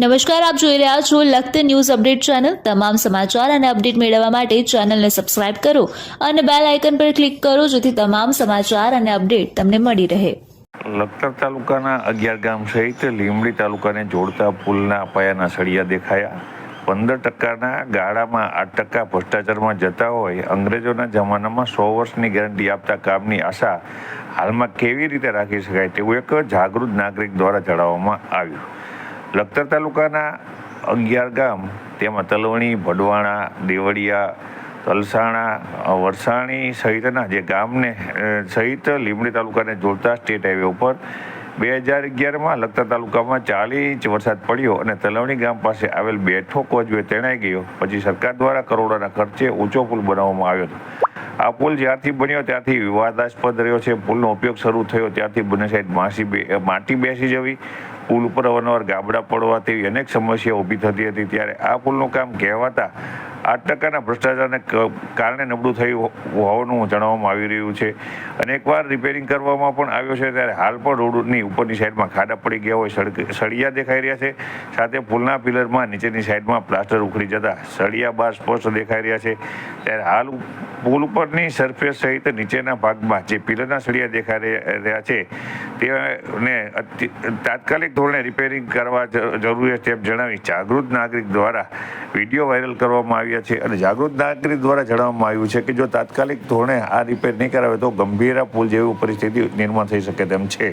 નમસ્કાર, આપ જોઈ રહ્યા છો લખત ન્યૂઝ અપડેટ ચેનલ. તમામ સમાચાર અને અપડેટ મેળવવા માટે ચેનલને સબસ્ક્રાઇબ કરો અને બેલ આઇકન પર ક્લિક કરો જેથી તમામ સમાચાર અને અપડેટ તમને મળી રહે. લખતર તાલુકાના અગિયાર ગામ સહિત લીંબડી તાલુકાને જોડતા પુલના પાયાના સળિયા દેખાયા. પંદર ટકાના ગાળામાં આઠ ટકા ભ્રષ્ટાચારમાં જતા હોય અંગ્રેજોના જમાનામાં સો વર્ષની ગેરંટી આપતા કામની આશા હાલમાં કેવી રીતે રાખી શકાય તેવું એક જાગૃત નાગરિક દ્વારા જણાવવામાં આવ્યું. લખતર તાલુકાના અગિયાર ગામ, તેમાં તલવણી, ભડવાણા, દેવળિયા, તલસાણા વરસાણી સહિતના જે ગામને સહિત લીંબડી તાલુકાને જોડતા સ્ટેટ હાઈવે ઉપર બે હજાર અગિયારમાં લખતર તાલુકામાં ચાલીસ ઇંચ વરસાદ પડ્યો અને તલવણી ગામ પાસે આવેલ બેઠો કોચવે તેણાઈ ગયો. પછી સરકાર દ્વારા કરોડોના ખર્ચે ઊંચો પુલ બનાવવામાં આવ્યો હતો. આ પુલ જ્યારથી બન્યો ત્યારથી વિવાદાસ્પદ રહ્યો છે. પુલનો ઉપયોગ શરૂ થયો ત્યારથી બંને સાઈડ માસી બે, માટી બેસી જવી. પુલ ઉપર અવારનવાર ગાબડા પડવા તેવી અનેક સમસ્યાઓ ઊભી થતી હતી. ત્યારે આ પુલનું કામ કહેવાતા આઠ ટકાના ભ્રષ્ટાચારને કારણે નબળું થયું હોવાનું જણાવવામાં આવી રહ્યું છે. અને એકવાર રિપેરિંગ કરવામાં પણ આવ્યો છે, ત્યારે હાલ પણ રોડની ઉપરની સાઈડમાં ખાડા પડી ગયા હોય સળિયા દેખાઈ રહ્યા છે. સાથે પુલના પિલરમાં નીચેની સાઈડમાં પ્લાસ્ટર ઉખડી જતા સળિયા બાર સ્પષ્ટ દેખાઈ રહ્યા છે. ત્યારે હાલ પુલ ઉપરની સરફેસ સહિત નીચેના ભાગમાં જે પિલરના સળિયા દેખાઈ રહ્યા છે તેને તાત્કાલિક ધોરણે રિપેરિંગ કરવા જરૂરી છે તેમ જણાવી જાગૃત નાગરિક દ્વારા વીડિયો વાયરલ કરવામાં આવ્યા છે અને જાગૃત નાગરિક દ્વારા જણાવવામાં આવ્યું છે કે જો તાત્કાલિક ધોરણે આ રિપેર નહીં કરાવે તો ગંભીર પુલ જેવી પરિસ્થિતિ નિર્માણ થઈ શકે તેમ છે.